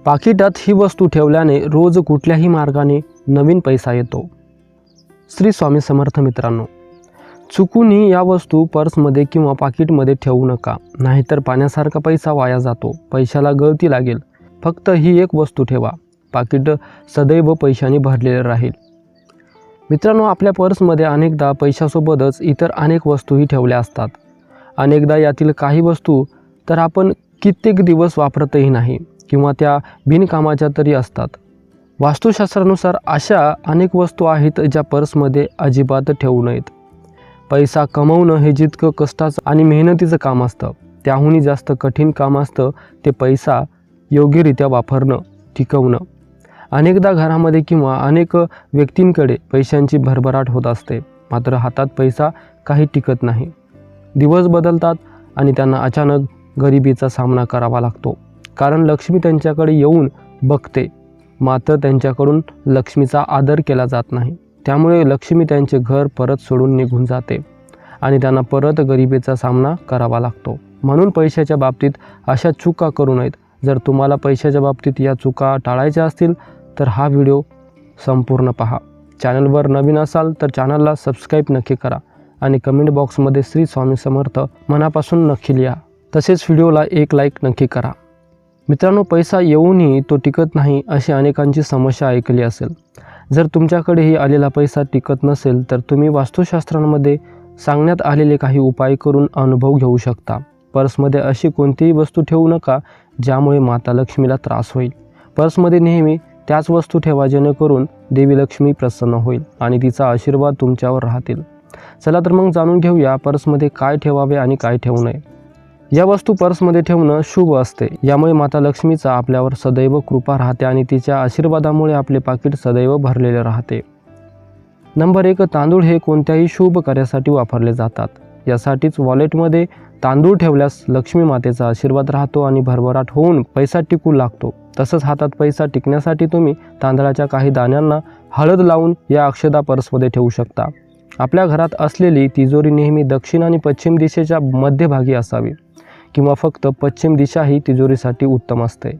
पाकिटात ही वस्तू ठेवल्याने रोज कुठल्याही मार्गाने नवीन पैसा येतो. श्री स्वामी समर्थ मित्रांनो चुकूनही या वस्तू पर्समध्ये किंवा पाकिटमध्ये ठेवू नका. नाहीतर पाण्यासारखा पैसा वाया जातो. पैशाला गळती लागेल. फक्त ही एक वस्तू ठेवा. पाकिट सदैव पैशाने भरलेलं राहील. मित्रांनो आपल्या पर्समध्ये अनेकदा पैशासोबतच इतर अनेक वस्तूही ठेवल्या असतात. अनेकदा यातील काही वस्तू तर आपण कित्येक दिवस वापरतही नाही. किंवा त्या बिनकामाच्या तरी असतात. वास्तुशास्त्रानुसार अशा अनेक वस्तू आहेत ज्या पर्समध्ये अजिबात ठेवू नयेत. पैसा कमवणं हे जितकं कष्टाचं आणि मेहनतीचं काम असतं त्याहूनही जास्त कठीण काम असतं ते पैसा योग्यरित्या वापरणं टिकवणं. अनेकदा घरामध्ये किंवा अनेक व्यक्तींकडे पैशांची भरभराट होत असते मात्र हातात पैसा काही टिकत नाही. दिवस बदलतात आणि त्यांना अचानक गरिबीचा सामना करावा लागतो. कारण लक्ष्मी त्यांच्याकडे येऊन बघते. मात्र त्यांच्याकडून लक्ष्मीचा आदर केला जात नाही. त्यामुळे लक्ष्मी त्यांचे घर परत सोडून निघून जाते आणि त्यांना परत गरिबीचा सामना करावा लागतो. म्हणून पैशाच्या बाबतीत अशा चुका करू नयेत. जर तुम्हाला पैशाच्या बाबतीत या चुका टाळायच्या असतील तर हा व्हिडिओ संपूर्ण पहा. चॅनलवर नवीन असाल तर चॅनलला सबस्क्राईब नक्की करा आणि कमेंट बॉक्समध्ये श्री स्वामी समर्थ मनापासून नक्की लिहा. तसेच व्हिडिओला एक लाईक नक्की करा. मित्रांनो पैसा येऊनही तो टिकत नाही अशी अनेकांची समस्या ऐकली असेल. जर तुमच्याकडेही आलेला पैसा टिकत नसेल तर तुम्ही वास्तुशास्त्रांमध्ये सांगण्यात आलेले काही उपाय करून अनुभव घेऊ शकता. पर्समध्ये अशी कोणतीही वस्तू ठेवू नका ज्यामुळे माता लक्ष्मीला त्रास होईल. पर्समध्ये नेहमी त्याच वस्तू ठेवा जेणेकरून देवी लक्ष्मी प्रसन्न होईल आणि तिचा आशीर्वाद तुमच्यावर राहतील. चला तर मग जाणून घेऊया पर्समध्ये काय ठेवावे आणि काय ठेवू नये. या वस्तू पर्समध्ये ठेवणं शुभ असते. यामुळे माता लक्ष्मीचा आपल्यावर सदैव कृपा राहते आणि तिच्या आशीर्वादामुळे आपले पाकिट सदैव भरलेले राहते. नंबर एक तांदूळ हे कोणत्याही शुभ कार्यासाठी वापरले जातात. यासाठीच वॉलेटमध्ये तांदूळ ठेवल्यास लक्ष्मी मातेचा आशीर्वाद राहतो आणि भरभराट होऊन पैसा टिकू लागतो. तसंच हातात पैसा टिकण्यासाठी तुम्ही तांदळाच्या काही दाण्यांना हळद लावून या अक्षदा पर्समध्ये ठेवू शकता. आपल्या घरात असलेली तिजोरी नेहमी दक्षिण आणि पश्चिम दिशेच्या मध्यभागी असावी किंवा फक्त पश्चिम दिशा ही तिजोरीसाठी उत्तम असते.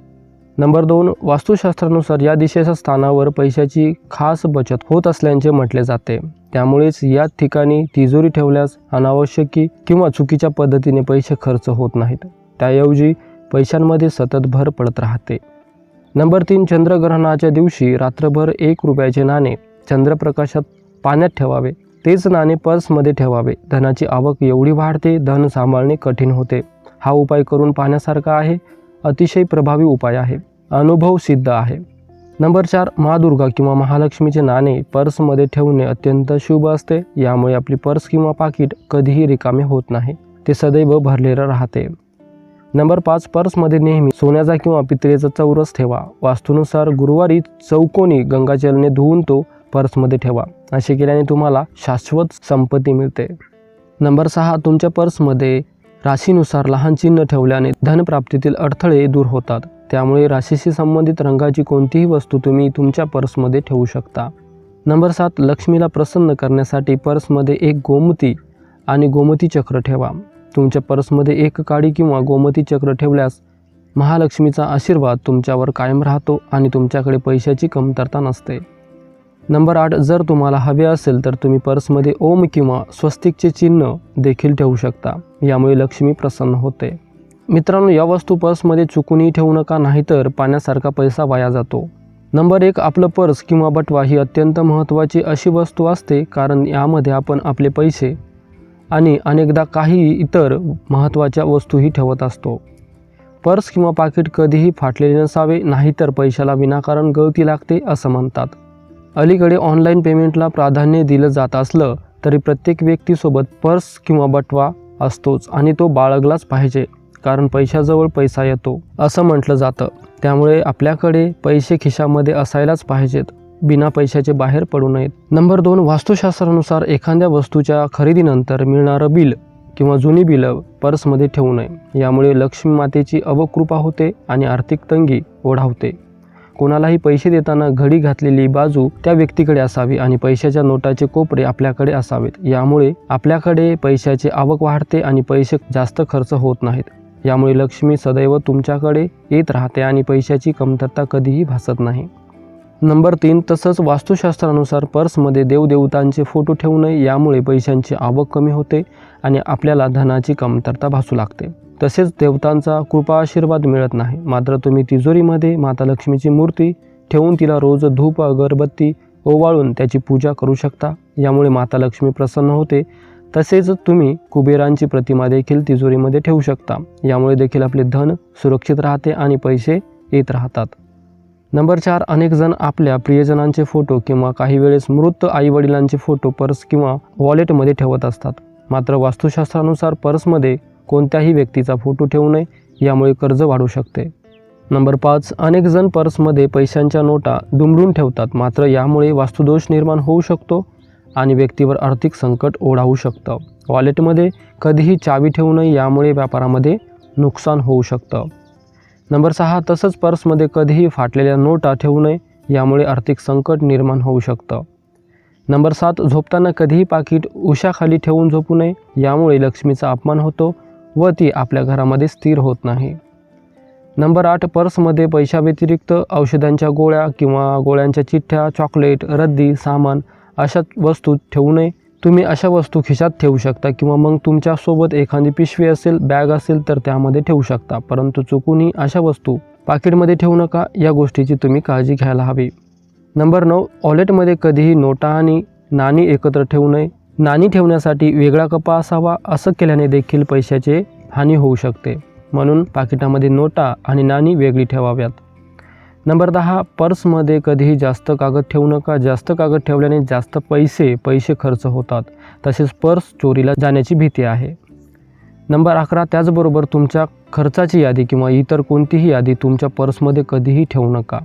नंबर दोन वास्तुशास्त्रानुसार या दिशेच्या स्थानावर पैशाची खास बचत होत असल्याचे म्हटले जाते. त्यामुळेच या ठिकाणी तिजोरी ठेवल्यास अनावश्यकी किंवा चुकीच्या पद्धतीने पैसे खर्च होत नाहीत. त्याऐवजी पैशांमध्ये सतत भर पडत राहते. नंबर तीन चंद्रग्रहणाच्या दिवशी रात्रभर एक रुपयाचे नाणे चंद्रप्रकाशात पाण्यात ठेवावे. तेच नाणे पर्समध्ये ठेवावे. धनाची आवक एवढी वाढते धन सांभाळणे कठीण होते. हा उपाय करून पाहण्यासारखा आहे. अतिशय प्रभावी उपाय आहे. अनुभव सिद्ध आहे. नंबर चार महादुर्गा किंवा महालक्ष्मीचे नाणे पर्समध्ये ठेवणे अत्यंत शुभ असते. यामुळे आपली पर्स किंवा पाकिट कधीही रिकामे होत नाही. ते सदैव भरलेलं राहते. नंबर पाच पर्समध्ये नेहमी सोन्याचा किंवा पितळेचा चौरस ठेवा. वास्तूनुसार गुरुवारी चौकोनी गंगाजलने धुवून तो पर्समध्ये ठेवा. असे केल्याने तुम्हाला शाश्वत संपत्ती मिळते. नंबर सहा तुमच्या पर्समध्ये राशीनुसार लहान चिन्ह ठेवल्याने धनप्राप्तीतील अडथळे दूर होतात. त्यामुळे राशीशी संबंधित रंगाची कोणतीही वस्तू तुम्ही तुमच्या पर्समध्ये ठेवू शकता. नंबर सात लक्ष्मीला प्रसन्न करण्यासाठी पर्समध्ये एक गोमती आणि गोमती चक्र ठेवा. तुमच्या पर्समध्ये एक काडी किंवा गोमती चक्र ठेवल्यास महालक्ष्मीचा आशीर्वाद तुमच्यावर कायम राहतो आणि तुमच्याकडे पैशाची कमतरता नसते. नंबर आठ जर तुम्हाला हवे असेल तर तुम्ही पर्समध्ये ओम किंवा स्वस्तिकचे चिन्ह देखील ठेवू शकता. यामुळे लक्ष्मी प्रसन्न होते. मित्रांनो या वस्तू पर्समध्ये चुकूनही ठेवू नका नाहीतर पाण्यासारखा पैसा वाया जातो. नंबर एक आपलं पर्स किंवा बटवा ही अत्यंत महत्त्वाची अशी वस्तू असते कारण यामध्ये आपण आपले पैसे आणि अनेकदा काही इतर महत्त्वाच्या वस्तूही ठेवत असतो. पर्स किंवा पाकिट कधीही फाटलेले नसावे नाहीतर पैशाला विनाकारण गळती लागते असं म्हणतात. अलीकडे ऑनलाईन पेमेंटला प्राधान्य दिलं जात असलं तरी प्रत्येक व्यक्तीसोबत पर्स किंवा बटवा असतोच आणि तो बाळगलाच पाहिजे कारण पैशाजवळ पैसा येतो असं म्हटलं जातं. त्यामुळे आपल्याकडे पैसे खिशामध्ये असायलाच पाहिजेत. बिना पैशाचे बाहेर पडू नयेत. नंबर दोन वास्तुशास्त्रानुसार एखाद्या वस्तूच्या खरेदीनंतर मिळणारं बिल किंवा जुनी बिलं पर्समध्ये ठेवू नये. यामुळे लक्ष्मी मातेची अवकृपा होते आणि आर्थिक तंगी ओढावते. कोणालाही पैसे देताना घडी घातलेली बाजू त्या व्यक्तीकडे असावी आणि पैशाच्या नोटाचे कोपरे आपल्याकडे असावेत. यामुळे आपल्याकडे पैशाची आवक वाढते आणि पैसे जास्त खर्च होत नाहीत. यामुळे लक्ष्मी सदैव तुमच्याकडे येत राहते आणि पैशाची कमतरता कधीही भासत नाही. नंबर तीन तसंच वास्तुशास्त्रानुसार पर्समध्ये देवदेवतांचे फोटो ठेवू नये यामुळे पैशांची आवक कमी होते आणि आपल्याला धनाची कमतरता भासू लागते. तसेच देवतांचा कृपा आशीर्वाद मिळत नाही. मात्र तुम्ही तिजोरीमध्ये माता लक्ष्मीची मूर्ती ठेवून तिला रोज धूप अगरबत्ती ओवाळून त्याची पूजा करू शकता. यामुळे माता लक्ष्मी प्रसन्न होते. तसेच तुम्ही कुबेरांची प्रतिमा देखील तिजोरीमध्ये ठेवू शकता. यामुळे देखील आपले धन सुरक्षित राहते आणि पैसे येत राहतात. नंबर चार अनेकजण आपल्या प्रियजनांचे फोटो किंवा काही वेळेस मृत आईवडिलांचे फोटो पर्स किंवा वॉलेटमध्ये ठेवत असतात. मात्र वास्तुशास्त्रानुसार पर्समध्ये कोणत्याही व्यक्तीचा फोटो ठेवू नये यामुळे कर्ज वाढू शकते. नंबर पाच अनेकजण पर्समध्ये पैशांच्या नोटा दुमडून ठेवतात मात्र यामुळे वास्तुदोष निर्माण होऊ शकतो आणि व्यक्तीवर आर्थिक संकट ओढावू शकतं. वॉलेटमध्ये कधीही चावी ठेवू नये यामुळे व्यापारामध्ये नुकसान होऊ शकतं. नंबर सहा तसंच पर्समध्ये कधीही फाटलेल्या नोटा ठेवू नये यामुळे आर्थिक संकट निर्माण होऊ शकतं. नंबर सात झोपताना कधीही पाकिट उशाखाली ठेवून झोपू नये यामुळे लक्ष्मीचा अपमान होतो व ती आपल्या घरामध्ये स्थिर होत नाही. नंबर आठ पर्समध्ये पैशाव्यतिरिक्त औषधांच्या गोळ्या किंवा गोळ्यांच्या चिठ्ठ्या चॉकलेट रद्दी सामान अशा वस्तू ठेवू नये तुम्ही अशा वस्तू खिशात ठेवू शकता किंवा मग तुमच्यासोबत एखादी पिशवी असेल बॅग असेल तर त्यामध्ये ठेवू शकता. परंतु चुकूनही अशा वस्तू पाकिटमध्ये ठेवू नका. या गोष्टीची तुम्ही काळजी घ्यायला हवी. नंबर नऊ ऑलेटमध्ये कधीही नोटा आणि नाणी एकत्र ठेवू नये. नाणी ठेवण्यासाठी वेगळा कपा असावा असं केल्याने देखील पैशाचे हानी होऊ शकते. म्हणून पाकिटामध्ये नोटा आणि नाणी वेगळी ठेवाव्यात. नंबर दहा पर्समध्ये कधीही जास्त कागद ठेवू नका. जास्त कागद ठेवल्याने जास्त पैसे पैसे खर्च होतात. तसेच पर्स चोरीला जाण्याची भीती आहे. नंबर अकरा त्याचबरोबर तुमच्या खर्चाची यादी किंवा इतर कोणतीही यादी तुमच्या पर्समध्ये कधीही ठेवू नका.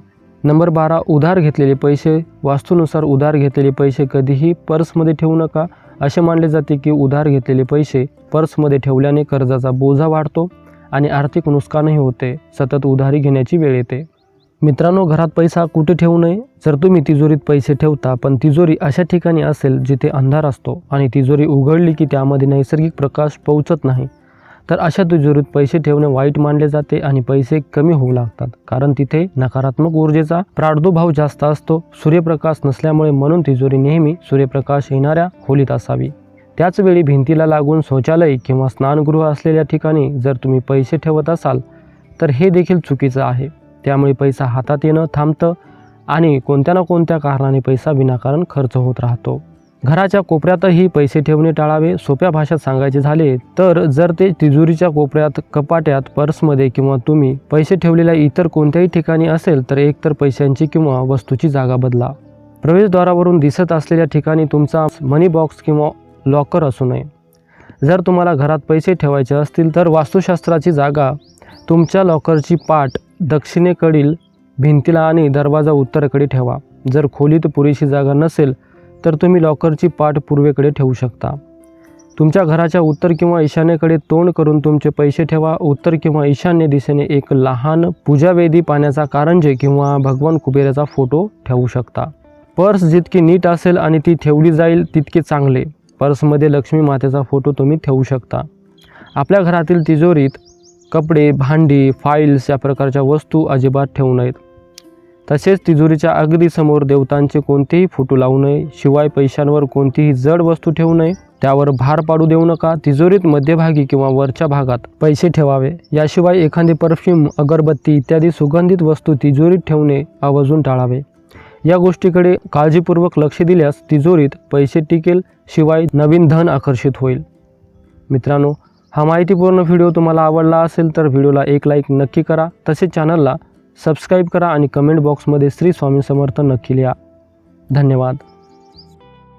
नंबर बारा उधार घेतलेले पैसे वास्तूनुसार उधार घेतलेले पैसे कधीही पर्समध्ये ठेवू नका. असे मानले जाते की उधार घेतलेले पैसे पर्समध्ये ठेवल्याने कर्जाचा बोजा वाढतो आणि आर्थिक नुकसानही होते. सतत उधारी घेण्याची वेळ येते. मित्रांनो घरात पैसा कुठे ठेवू नये? जर तुम्ही तिजोरीत पैसे ठेवता पण तिजोरी अशा ठिकाणी असेल जिथे अंधार असतो आणि तिजोरी उघडली की त्यामध्ये नैसर्गिक प्रकाश पोहोचत नाही तर अशा तिजोरीत पैसे ठेवणे वाईट मानले जाते आणि पैसे कमी होऊ लागतात. कारण तिथे नकारात्मक ऊर्जेचा प्रादुर्भाव जास्त असतो सूर्यप्रकाश नसल्यामुळे म्हणून तिजोरी नेहमी सूर्यप्रकाश येणाऱ्या खोलीत असावी. त्याचवेळी भिंतीला लागून शौचालय किंवा स्नानगृह असलेल्या ठिकाणी जर तुम्ही पैसे ठेवत असाल तर हे देखील चुकीचं आहे. त्यामुळे पैसा हातात येणं थांबतं आणि कोणत्या ना कोणत्या कारणाने पैसा विनाकारण खर्च होत राहतो. घराच्या कोपऱ्यातही पैसे ठेवणे टाळावे सोप्या भाषेत सांगायचे झाले तर जर ते तिजोरीच्या कोपऱ्यात कपाट्यात पर्समध्ये किंवा तुम्ही पैसे ठेवलेल्या इतर कोणत्याही ठिकाणी असेल तर एकतर पैशांची किंवा वस्तूची जागा बदला. प्रवेशद्वारावरून दिसत असलेल्या ठिकाणी तुमचा मनी बॉक्स किंवा लॉकर असू नये. जर तुम्हाला घरात पैसे ठेवायचे असतील तर वास्तुशास्त्राची जागा तुमच्या लॉकरची पाठ दक्षिणेकडील भिंतीला आणि दरवाजा उत्तरेकडे ठेवा. जर खोलीत पुरेशी जागा नसेल तर तुम्ही लॉकरची पाठ पूर्वेकडे ठेवू शकता. तुमच्या घराच्या उत्तर किंवा ईशान्येकडे तोंड करून तुमचे पैसे ठेवा. उत्तर किंवा ईशान्य दिशेने एक लहान पूजावेदी पाण्याचा कारंजे किंवा भगवान कुबेराचा फोटो ठेवू शकता. पर्स जितकी नीट असेल आणि ती ठेवली जाईल तितके चांगले. पर्समध्ये लक्ष्मी मातेचा फोटो तुम्ही ठेवू शकता. आपल्या घरातील तिजोरीत कपडे भांडी फाईल्स या प्रकारच्या वस्तू अजिबात ठेवू नयेत. तसेच तिजोरीच्या अगदी समोर देवतांचे कोणतेही फोटो लावू नये शिवाय पैशांवर कोणतीही जड वस्तू ठेवू नये त्यावर भार पाडू देऊ नका तिजोरीत मध्यभागी किंवा वरच्या भागात पैसे ठेवावे. याशिवाय एखादी परफ्यूम अगरबत्ती इत्यादी सुगंधित वस्तू तिजोरीत ठेवणे आवर्जून टाळावे. या गोष्टीकडे काळजीपूर्वक लक्ष दिल्यास तिजोरीत पैसे टिकेल शिवाय नवीन धन आकर्षित होईल. मित्रांनो हा माहितीपूर्ण व्हिडिओ तुम्हाला आवडला असेल तर व्हिडिओला एक लाईक नक्की करा. तसेच चॅनलला सबस्क्राईब करा आणि कमेंट बॉक्समध्ये श्री स्वामी समर्थ नक्की लिहा. धन्यवाद.